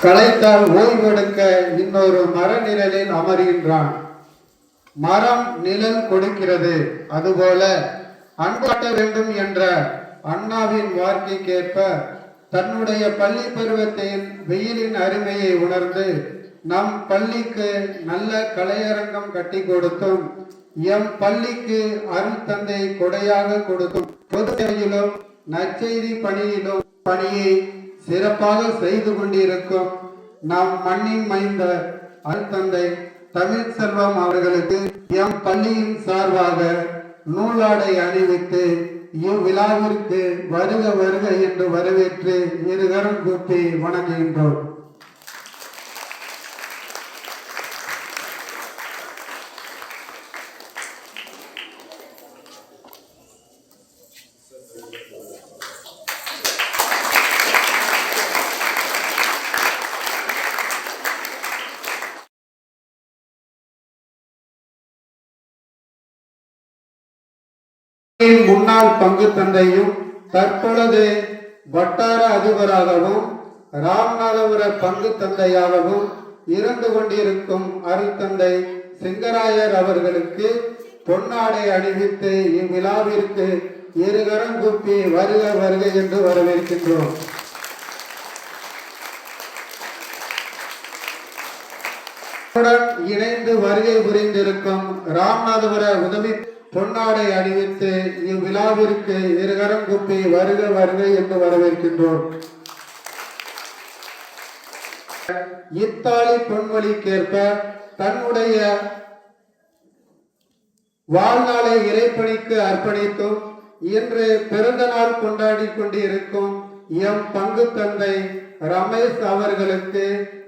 களைத்தால் ஓய்வெடுக்க இன்னொரு மர நிழலில் அமர்கின்றான். மரம் நிழல் கொடுக்கிறது. அதுபோல அன்பாட்ட வேண்டும் என்ற அண்ணாவின் வார்த்தைக்கேற்ப தன்னுடைய பள்ளி பருவத்தின் வெயிலின் அருமையை உணர்ந்து நம் பள்ளிக்கு நல்ல கலையரங்கம் கட்டி கொடுத்தும் எம் பள்ளிக்கு அருள் தந்தை கொடையாக கொடுத்தும் பொது சேவையிலும் நற்செய்தி பணியிலும் பணியை சிறப்பாக செய்து கொண்டிருக்கும் நம் மண்ணின் மைந்த அருத்தந்தை தமிழ் செல்வம் அவர்களுக்கு எம் பள்ளியின் சார்பாக நூலாடை அணிவித்து இவ்விழாவிற்கு வருக வருக என்று வரவேற்று இருகரம் கூப்பி வணங்குகின்றோம். முன்னாள் பங்கு தந்தையும் தற்பொழுது வட்டார அதிபராகவும் ராமநாதபுர பங்கு தந்தையாகவும் இருந்து கொண்டிருக்கும் அருத்தந்தை சிங்கராயர் அவர்களுக்கு பொன்னாடை அணிவித்து இவ்விழாவிற்கு இருகரம் கூப்பி வருக வருக என்று வரவேற்கின்றோம். இணைந்து வருகை புரிந்திருக்கும் ராமநாதபுர உதவி பொன்னாடை அணிவித்து இவ்விழாவிற்கு இருகரம் குப்பி வருக வருக என்று வரவேற்கின்றோம். இத்தாலி பொன்மொழிக்கேற்ப தன்னுடைய வாழ்நாளை இறைப்பணிக்கு அர்ப்பணித்தும் இன்று பிறந்த நாள் கொண்டாடி கொண்டிருக்கும் எம் பங்கு தந்தை ரமேஷ் அவர்களுக்கு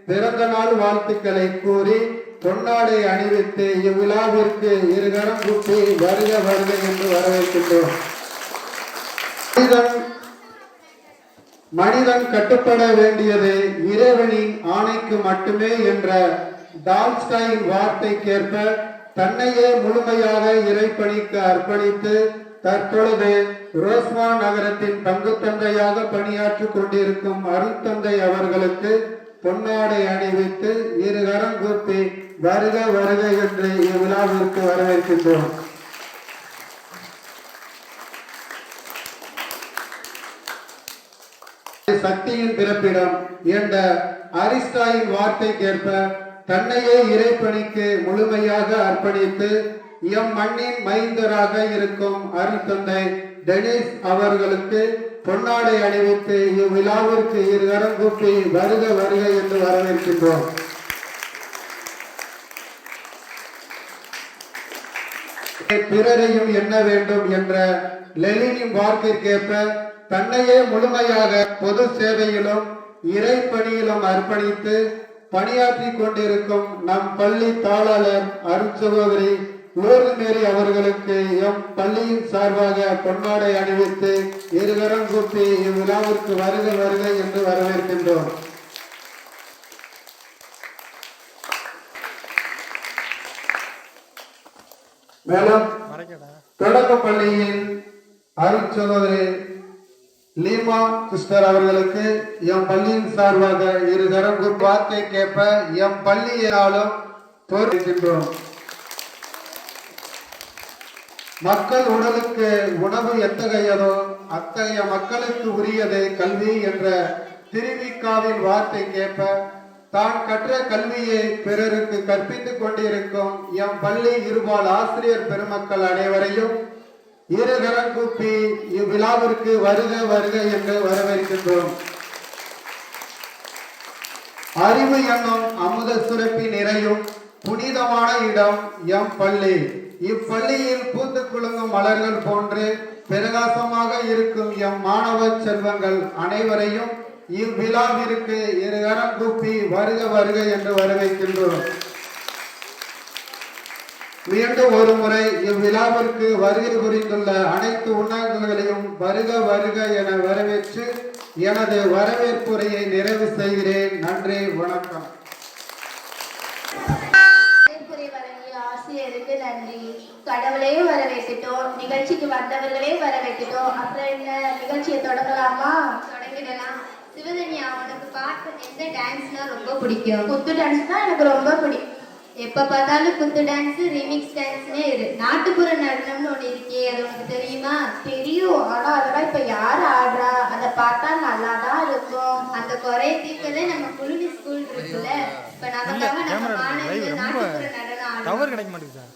பிறந்த நாள் வாழ்த்துக்களை கூறி பொன்னாடை அணிவித்து இவ்விழாவிற்கு இருகரம் கூட்டி வருக வருக என்று வரவேற்கின்றோம். மனிதன் மனிதன் கட்டுப்பட வேண்டியது இறைவனின் ஆணைக்கு மட்டுமே என்ற டால்ஸ்டாயின் வார்த்தைக்கேற்ப தன்னையே முழுமையாக இறைப்பணிக்கு அர்ப்பணித்து தற்பொழுது ரோஸ்மா நகரத்தின் பங்கு தந்தையாக பணியாற்றிக் கொண்டிருக்கும் அருந்தந்தை அவர்களுக்கு பொன்னாடை அணிவித்து இருகரம் கூப்பி வருக வருக என்று இவ்விழாவிற்கு வரவேற்கின்றோம். சக்தியின் பிறப்பிடம் என்ற அரிஸ்டாயின் வார்த்தைக்கேற்ப தன்னையே இறைப்பணிக்கு முழுமையாக அர்ப்பணித்து எம் மண்ணின் மைந்தராக இருக்கும் அருத்தந்தை டெனிஸ் அவர்களுக்கு பொன்னாடை அணிவித்து இவ்விழாவிற்கு இருகரம் கூட்டி வருக வருக என்று வரவேற்கின்றோம். பிறரையும் எண்ண வேண்டும் என்ற லெலினின் வாக்கிற்கேற்ப தன்னையே முழுமையாக பொது சேவையிலும் இறைப்பணியிலும் அர்ப்பணித்து பணியாற்றி கொண்டிருக்கும் நம் பள்ளி தாளாளர் அருட்சகோதரி லோர்மேரி அவர்களுக்கு எம் பள்ளியின் சார்பாக பொன்னாடை அணிவித்து இருகரம் கூப்பி இவ்விழாவிற்கு வருக வருக என்று வரவேற்கின்றோம். மேலும் தொடக்க பள்ளியின் அருள் சகோதரி லீமா சிஸ்டர் அவர்களுக்கு எம் பள்ளியின் சார்பாக இரு தரம் வார்த்தை கேட்ப எம் பள்ளியாலும் தோற்கின்றோம் மக்கள் உடலுக்கு உணவு எத்தகையதோ அத்தகைய மக்களுக்கு உரியது கல்வி என்ற திருவிக்காவின் வார்த்தை கேட்ப தான் கற்ற கல்வியை பிறருக்கு கற்பித்துக் கொண்டிருக்கும் எம் பள்ளி இருபால் ஆசிரியர் பெருமக்கள் அனைவரையும் இருகரம் கூப்பி இவ்விழாவிற்கு வருக வருக என்று வரவேற்கின்றோம். அறிவு என்னும் அமுத சுரப்பி நிறையும் புனிதமான இடம் எம் பள்ளி. இப்பள்ளியில் பூத்து குலுங்கும் மலர்கள் போன்று பிரகாசமாக இருக்கும் எம் மாணவ செல்வங்கள் அனைவரையும் இவ்விழாவிற்கு இருகரம் கூப்பி வருக வருக என்று வரவேற்கின்றோம். மீண்டும் ஒரு முறை இவ்விழாவிற்கு வருகை புரிந்துள்ள அனைத்து உண்ணாங்களையும் வருக வருக என வரவேற்று எனது வரவேற்புரையை நிறைவு செய்கிறேன். நன்றி வணக்கம். ஆசிரியருக்கு நன்றி. கடவுளையும் வரவேற்றுட்டோம். நிகழ்ச்சிக்கு வந்தவர்களே வரவேற்றுட்டோம். அப்புறம் என்ன? நிகழ்ச்சியை தொடங்கலாமா? தொடங்கிடலாம். சிவ சுகதன்யா உனக்கு பாட்டு எந்த டான்ஸ்னா ரொம்ப பிடிக்கும். குத்து டான்ஸ் தான் எனக்கு ரொம்ப பிடிக்கும். எப்ப பார்த்தாலும் குத்து டான்ஸ் ரிமிக்ஸ் டான்ஸ்னே இரு. நாட்டுப்புற நடனம்னு ஒண்ணு இருக்கே அது உனக்கு தெரியுமா? தெரியும். ஆனா அதெல்லாம் இப்ப யார் ஆடுறா? அதை பார்த்தா நல்லா தான் இருக்கும். அந்த குறைய தீர்க்கதே நம்ம குழுவி ஸ்கூல் இருக்குல்ல. இப்ப நமக்காக நம்ம மாணவர்கள் ரொம்ப நாட்டுப்புற நடனம் டவர் கிடைக்க மாட்டேங்குது சார்.